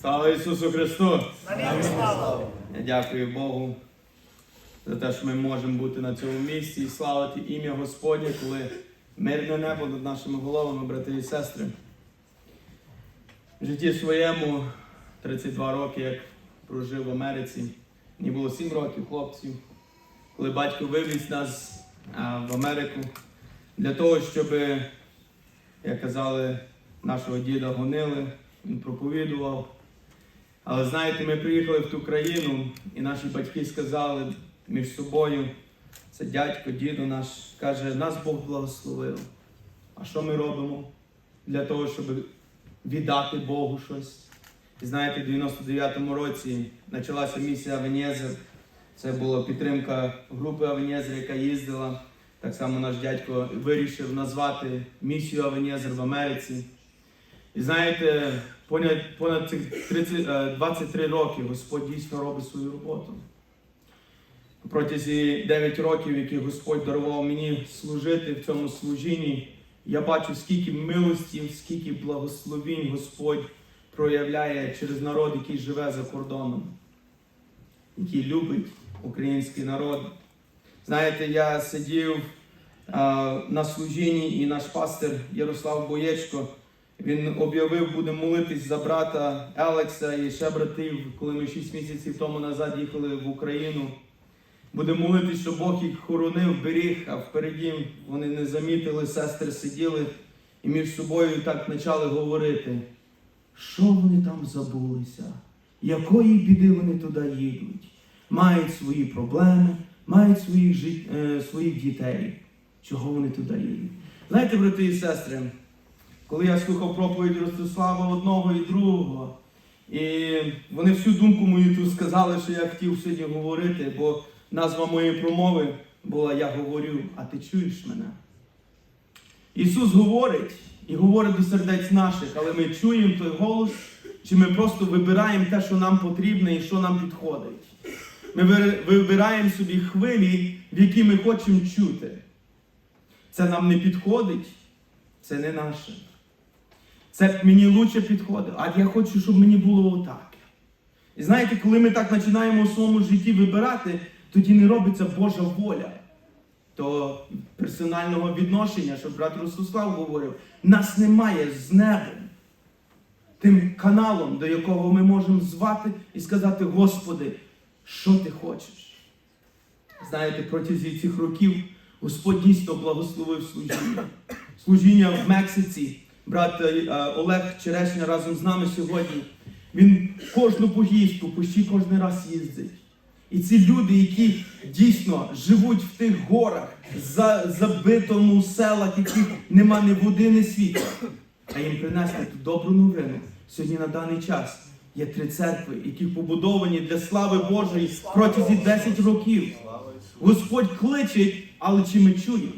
Слава Ісусу Христу! Слава! Я дякую Богу за те, що ми можемо бути на цьому місці і славити ім'я Господнє, коли мирне небо над нашими головами, брати і сестри. В житті своєму 32 роки, як прожив в Америці, мені було 7 років хлопців, коли батько вивіз нас в Америку для того, щоб, як казали, нашого діда гонили, він проповідував. Але знаєте, ми приїхали в ту країну, і наші батьки сказали між собою, це дядько, дідо наш, каже, нас Бог благословив. А що ми робимо для того, щоб віддати Богу щось? І знаєте, в 99-му році почалася місія Авенєзер. Це була підтримка групи Авенєзер, яка їздила. Так само наш дядько вирішив назвати місію Авенєзер в Америці. І знаєте, понад, понад цих 30, е, 23 роки Господь дійсно робить свою роботу. Протязі 9 років, які Господь дарував мені служити в цьому служінні, я бачу, скільки милостів, скільки благословінь Господь проявляє через народ, який живе за кордоном, який любить український народ. Знаєте, я сидів а, на служінні, і наш пастир Ярослав Боєчко. Він об'явив, буде молитись за брата Елекса і ще братів, коли ми 6 місяців тому назад їхали в Україну. Буде молитись, щоб Бог їх хоронив, беріг, а впереді вони не замітили, сестри сиділи і між собою так почали говорити, що вони там забулися, якої біди вони туди їдуть, мають свої проблеми, мають своїх, жит... е, своїх дітей. Чого вони туди їдуть? Знаєте, брати і сестри, коли я слухав проповідь Ростислава одного і другого, і вони всю думку мою тут сказали, що я хотів сьогодні говорити, бо назва моєї промови була Я говорю, а ти чуєш мене. Ісус говорить і говорить до сердець наших, але ми чуємо той голос, чи ми просто вибираємо те, що нам потрібне і що нам підходить. Ми вибираємо собі хвилі, в які ми хочемо чути. Це нам не підходить, це не наше. Це мені лучше підходить, а я хочу, щоб мені було отак. І знаєте, коли ми так починаємо у своєму житті вибирати, тоді не робиться Божа воля. То персонального відношення, що брат Ростислав говорив, нас немає з небом. Тим каналом, до якого ми можемо звати і сказати, Господи, що ти хочеш? Знаєте, протягом цих років Господь дійсно благословив служіння. Служіння в Мексиці. Брат е, Олег Черешня разом з нами сьогодні. Він кожну поїздку, почти кожен раз їздить. І ці люди, які дійсно живуть в тих горах, за, забитому селах, яких нема ні води, ні світла, а їм принесли ту добру новину. Сьогодні на даний час є три церкви, які побудовані для слави Божої протягом 10 років. Господь кличе, але чи ми чуємо?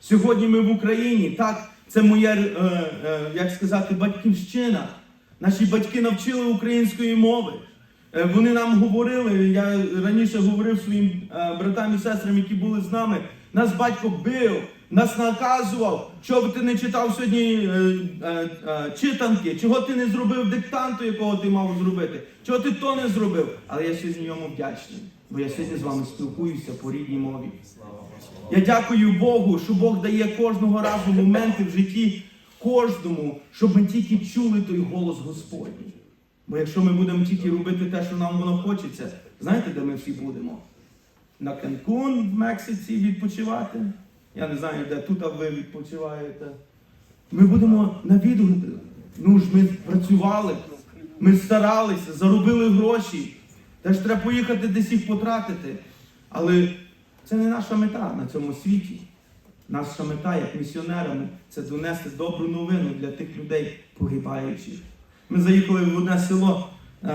Сьогодні ми в Україні, так, це моя, е, е, як сказати, батьківщина. Наші батьки навчили української мови. Е, Вони нам говорили, я раніше говорив своїм братам і сестрам, які були з нами. Нас батько бив, нас наказував, чого б ти не читав сьогодні читанки, чого ти не зробив диктанту, якого ти мав зробити, чого ти то не зробив. Але я сьогодні йому вдячний, бо я сьогодні з вами спілкуюся по рідній мові. Я дякую Богу, що Бог дає кожного разу моменти в житті кожному, щоб ми тільки чули той голос Господній. Бо якщо ми будемо тільки робити те, що нам воно хочеться, знаєте, де ми всі будемо? На Канкун в Мексиці відпочивати. Я не знаю, де тут ви відпочиваєте. Ми будемо навідувати. Ну ж ми працювали, ми старалися, заробили гроші. Теж треба поїхати десь їх потратити. Але це не наша мета на цьому світі. Наша мета, як місіонерами, це донести добру новину для тих людей погибаючих. Ми заїхали в одне село е,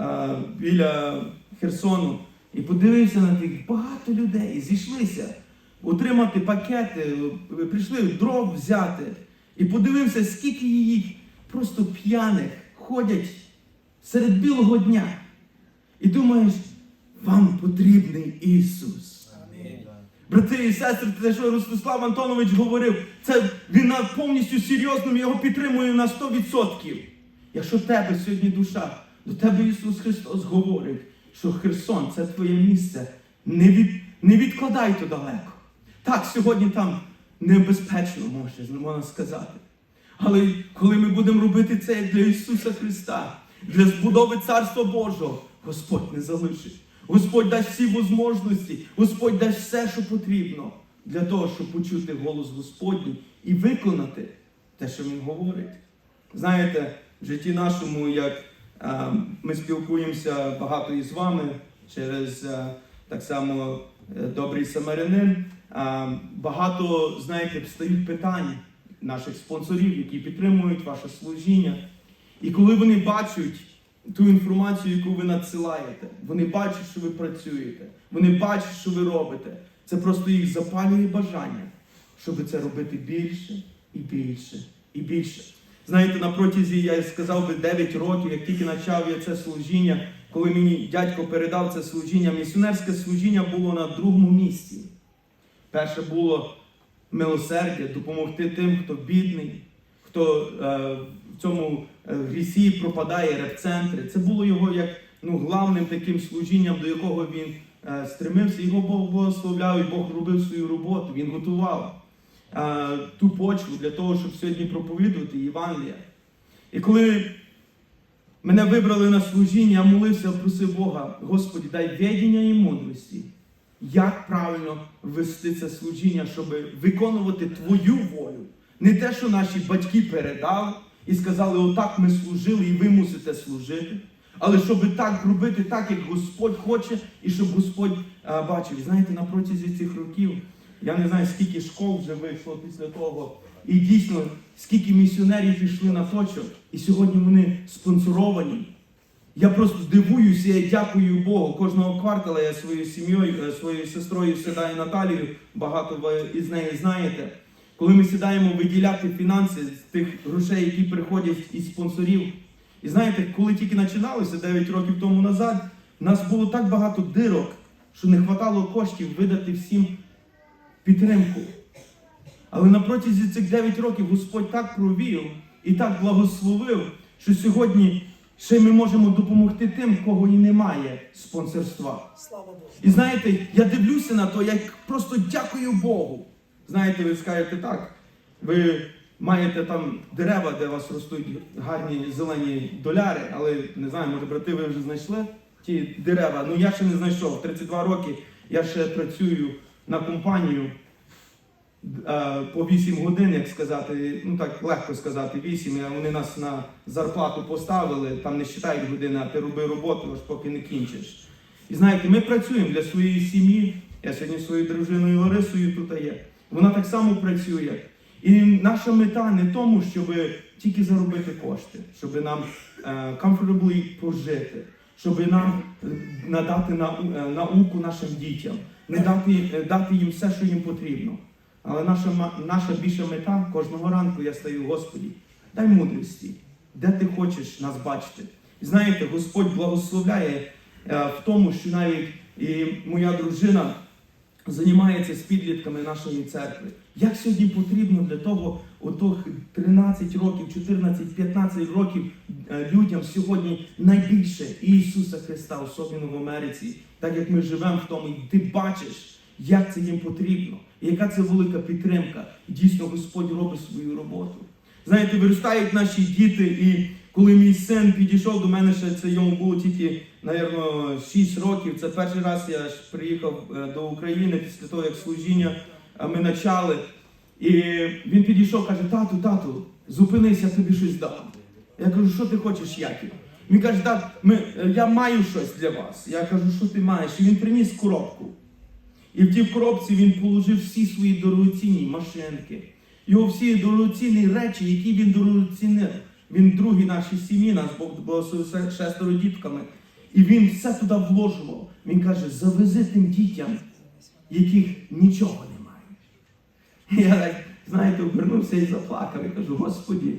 е, біля Херсону і подивився на тих багато людей, зійшлися отримати пакети, прийшли дров взяти. І подивився, скільки їх просто п'яних ходять серед білого дня. І думаєш, вам потрібний Ісус. Брати і сестри, те, що Ростислав Антонович говорив, це він повністю серйозно, його підтримує на 100%. Якщо в тебе сьогодні душа, до тебе Ісус Христос говорить, що Херсон це твоє місце, не, від, не відкладай то далеко. Так, сьогодні там небезпечно, може, можна сказати. Але коли ми будемо робити це для Ісуса Христа, для збудови Царства Божого, Господь не залишить. Господь дасть всі можливості, Господь дасть все, що потрібно для того, щоб почути голос Господній і виконати те, що Він говорить. Знаєте, в житті нашому, як е, ми спілкуємося багато із вами через е, так само е, добрий самарянин, е, багато, знаєте, встають питань наших спонсорів, які підтримують ваше служіння. І коли вони бачать ту інформацію, яку ви надсилаєте, вони бачать, що ви працюєте, вони бачать, що ви робите. Це просто їх запалює бажання, щоб це робити більше і більше і більше. Знаєте, на протязі, я сказав би 9 років, як тільки почав я це служіння, коли мені дядько передав це служіння, місіонерське служіння було на другому місці. Перше було милосердя, допомогти тим, хто бідний, хто е, в цьому е, грісі пропадає репцентри. Це було його як ну, главним таким служінням, до якого він е, стремився. Його Бог благословляв, і Бог робив свою роботу, він готував е, ту почву для того, щоб сьогодні проповідувати Євангелія. І коли мене вибрали на служіння, я молився, просив Бога, Господи, дай ведення і мудрості, як правильно вести це служіння, щоб виконувати Твою волю. Не те, що наші батьки передали і сказали, отак ми служили, і ви мусите служити. Але щоб так робити, так як Господь хоче, і щоб Господь е, бачив. І знаєте, на протязі цих років я не знаю, скільки школ вже вийшло після того. І дійсно, скільки місіонерів пішли на точок, і сьогодні вони спонсоровані. Я просто дивуюся, я дякую Богу. Кожного квартала я своєю сім'єю, е, своєю сестрою сідаю Наталією, багато ви із неї знаєте. Коли ми сідаємо виділяти фінанси з тих грошей, які приходять із спонсорів. І знаєте, коли тільки починалося 9 років тому назад, в нас було так багато дирок, що не вистачало коштів видати всім підтримку. Але на протязі цих 9 років Господь так провів і так благословив, що сьогодні ще ми можемо допомогти тим, в кого і немає спонсорства. І знаєте, я дивлюся на то, як просто дякую Богу. Знаєте, ви скажете так, ви маєте там дерева, де у вас ростуть гарні зелені доляри, але не знаю, може, брати, ви вже знайшли ті дерева. Ну я ще не знайшов. 32 роки я ще працюю на компанію е, по 8 годин, як сказати, ну так легко сказати, 8, а вони нас на зарплату поставили, там не вважають години, а ти роби роботу, аж поки не кінчиш. І знаєте, ми працюємо для своєї сім'ї. Я сьогодні своєю дружиною Ларисою тут є. Вона так само працює. І наша мета не тому, щоб тільки заробити кошти, щоб нам е, comfortably прожити, щоб нам е, надати е, науку нашим дітям, не дати, е, дати їм все, що їм потрібно. Але наша, наша більша мета кожного ранку я стаю, Господі, дай мудрості, де ти хочеш нас бачити. І знаєте, Господь благословляє е, в тому, що навіть і моя дружина займається з підлітками нашої церкви. Як сьогодні потрібно для того, отох 13 років, 14, 15 років е, людям сьогодні найбільше Ісуса Христа, особливо в Америці, так як ми живемо в тому, і ти бачиш, як це їм потрібно, і яка це велика підтримка. Дійсно Господь робить свою роботу. Знаєте, виростають наші діти, і коли мій син підійшов до мене, ще це йому було тільки, напевно, 6 років. Це перший раз я приїхав е, до України після того, як служіння е, ми почали. І він підійшов, каже: тату, тату, зупинись, я тобі щось дам. Я кажу, що ти хочеш, Яків? Він каже, тат, ми, е, я маю щось для вас. Я кажу, що ти маєш? І він приніс коробку. І в тій коробці він положив всі свої дорогоцінні машинки, його всі дорогоцінні речі, які він дорогоцінив. Він другий нашій сім'ї, нас Бог благословив шестеро дітками. І він все туди вложував. Він каже, завези тим дітям, яких нічого немає. Я так, знаєте, обернувся і заплакав. І кажу, Господі,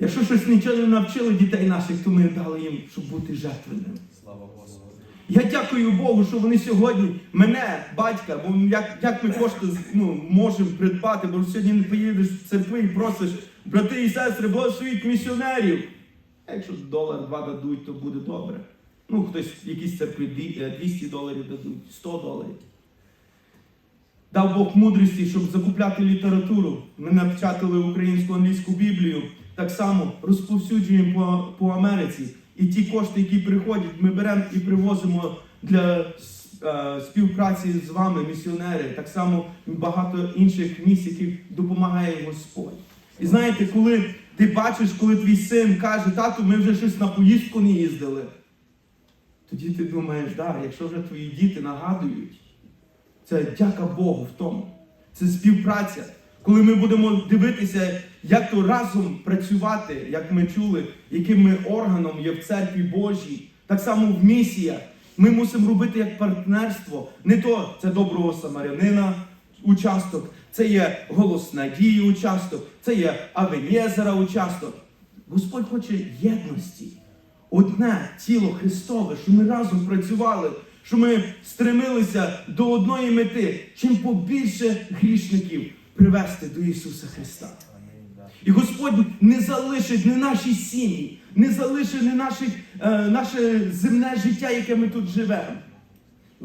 якщо щось нічого не навчили дітей наших, то ми дали їм, щоб бути жертвенними. Слава Господу. Я дякую Богу, що вони сьогодні мене, батька, бо як, як ми кошти ну, можемо придбати, бо сьогодні не поїдеш в церкви і просиш, брати і сестри, благословіть місіонерів. Якщо долар два дадуть, то буде добре. Ну, хтось в якійсь церкві е, 200 доларів дадуть, 100 доларів. Дав Бог мудрості, щоб закупляти літературу. Ми напечатали українську англійську Біблію. Так само розповсюджуємо по, по Америці. І ті кошти, які приходять, ми беремо і привозимо для е, співпраці з вами, місіонери. Так само багато інших місць, яких допомагає Господь. І знаєте, коли ти бачиш, коли твій син каже, тату, ми вже щось на поїздку не їздили. Тоді ти думаєш, да, якщо вже твої діти нагадують, це дяка Богу в тому. Це співпраця. Коли ми будемо дивитися, як то разом працювати, як ми чули, яким ми органом є в церкві Божій, так само в місіях. Ми мусимо робити як партнерство. Не то це доброго самарянина участок, це є голос надії участок, це є Авенєзера участок. Господь хоче єдності. Одне тіло Христове, що ми разом працювали, що ми стремилися до одної мети, чим побільше грішників привести до Ісуса Христа. І Господь не залишить не наші сім'ї, не залишить не наші, е, наше земне життя, яке ми тут живемо.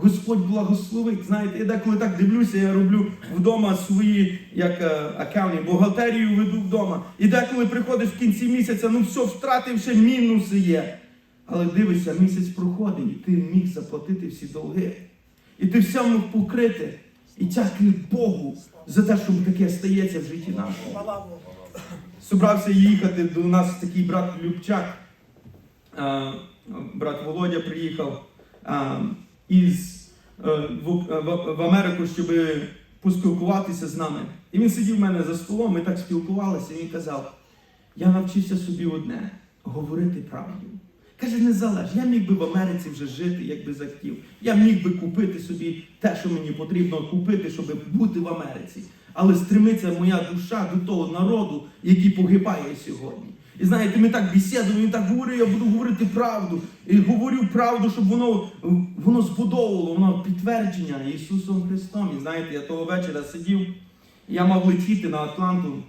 Господь благословить. Знаєте, я деколи так дивлюся, я роблю вдома свої як е, аккаунті, бухгалтерію веду вдома. І деколи приходиш в кінці місяця, ну все, втративши мінуси є. Але дивишся, місяць проходить, і ти міг заплатити всі долги. І ти все мог покрити. І дякую Богу за те, що таке стається в житті нашому. Собрався їхати до нас такий брат Любчак. Брат Володя приїхав а, із е, в, в, Америку, щоб поспілкуватися з нами. І він сидів в мене за столом, ми так спілкувалися, і він казав: я навчився собі одне говорити правду. Каже, не залежить. Я міг би в Америці вже жити, як би захотів. Я міг би купити собі те, що мені потрібно купити, щоб бути в Америці. Але стремиться моя душа до того народу, який погибає сьогодні. І знаєте, ми так бесідуємо, він так говорить, я буду говорити правду. І говорю правду, щоб воно, воно збудовувало, воно підтвердження Ісусом Христом. І знаєте, я того вечора сидів, я мав летіти на Атланту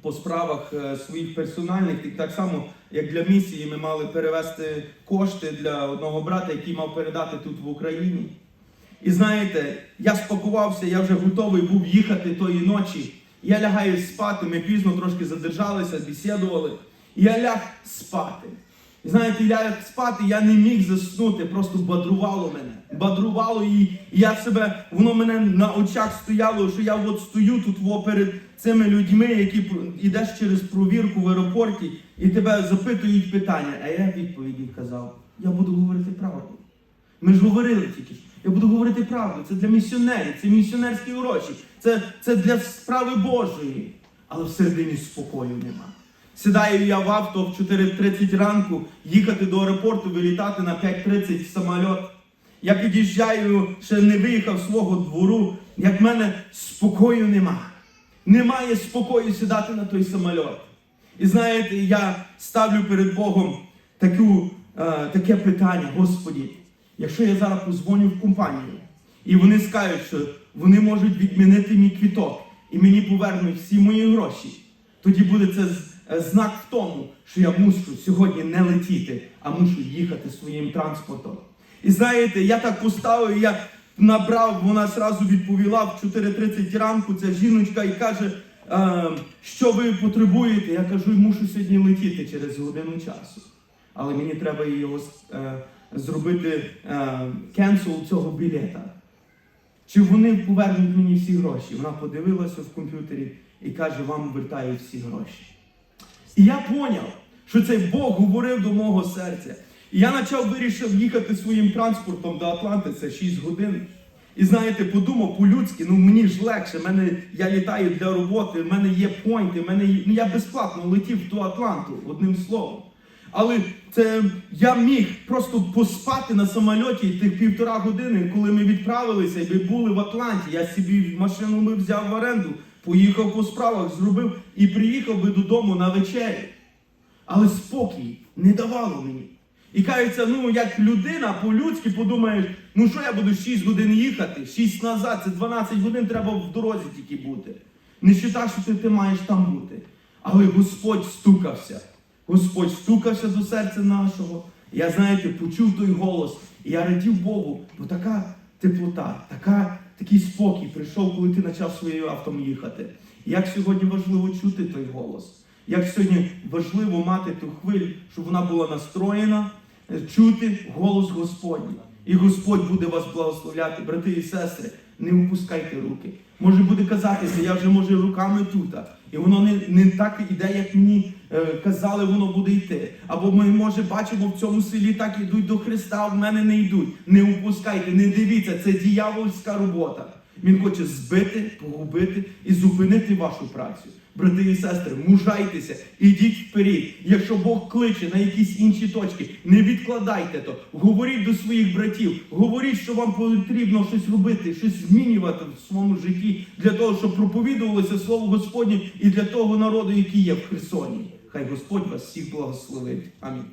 по справах е, своїх персональних, і так само, як для місії, ми мали перевести кошти для одного брата, який мав передати тут в Україні. І знаєте, я спакувався, я вже готовий був їхати тої ночі. Я лягаю спати, ми пізно трошки задержалися, бесідували. Я ляг спати. І знаєте, я ляг спати, я не міг заснути, просто бадрувало мене. Бадрувало і і я себе, воно мене на очах стояло, що я от стою тут во, перед цими людьми, які йдеш через провірку в аеропорті, і тебе запитують питання. А я відповіді казав: я буду говорити правду. Ми ж говорили тільки. Я буду говорити правду. Це для місіонерів, це місіонерські гроші, це, це для справи Божої. Але всередині спокою нема. Сідаю я в авто в 4.30 ранку, їхати до аеропорту, вилітати на 5.30 в самоліт. Я під'їжджаю, ще не виїхав з свого двору, як в мене спокою нема. Немає спокою сідати на той самоліт. І знаєте, я ставлю перед Богом таку, е, таке питання, Господі, якщо я зараз позвоню в компанію, і вони скажуть, що вони можуть відмінити мій квіток, і мені повернуть всі мої гроші, тоді буде це знак в тому, що я мушу сьогодні не летіти, а мушу їхати своїм транспортом. І знаєте, я так поставив, я набрав, вона зразу відповіла в 4.30 ранку, ця жіночка і каже, е, що ви потребуєте. Я кажу, мушу сьогодні летіти через годину часу. Але мені треба його е, зробити е, кенсел цього білета. Чи вони повернуть мені всі гроші? Вона подивилася в комп'ютері і каже, вам вертають всі гроші. І я поняв, що цей Бог говорив до мого серця. І я почав вирішив їхати своїм транспортом до Атланти, це 6 годин. І знаєте, подумав по-людськи, ну мені ж легше, мене, я літаю для роботи, в мене є пойнти, мене ну я безплатно летів до Атланту, одним словом. Але це я міг просто поспати на самольоті тих півтора години, коли ми відправилися і ми були в Атланті. Я собі машину би взяв в оренду, поїхав по справах, зробив і приїхав би додому на вечерю. Але спокій не давало мені. І кажеться, ну як людина по-людськи подумаєш, ну що я буду 6 годин їхати, 6 назад, це 12 годин треба в дорозі тільки бути. Не вважай, що ти маєш там бути. Але Господь стукався. Господь стукався до серця нашого. Я, знаєте, почув той голос, і я радів Богу, бо така теплота, така, такий спокій прийшов, коли ти почав своєю автом їхати. Як сьогодні важливо чути той голос. Як сьогодні важливо мати ту хвилю, щоб вона була настроєна, е, чути голос Господній. І Господь буде вас благословляти, брати і сестри. Не опускайте руки. Може буде казатися, я вже може руками тут. І воно не, не так іде, як мені казали, воно буде йти. Або ми, може, бачимо в цьому селі так ідуть до Христа, а в мене не йдуть. Не опускайте, не дивіться, це діявольська робота. Він хоче збити, погубити і зупинити вашу працю. Брати і сестри, мужайтеся, ідіть вперед. Якщо Бог кличе на якісь інші точки, не відкладайте то. Говоріть до своїх братів, говоріть, що вам потрібно щось робити, щось змінювати в своєму житті для того, щоб проповідувалося Слово Господнє і для того народу, який є в Херсоні. Хай Господь вас всіх благословить. Амінь.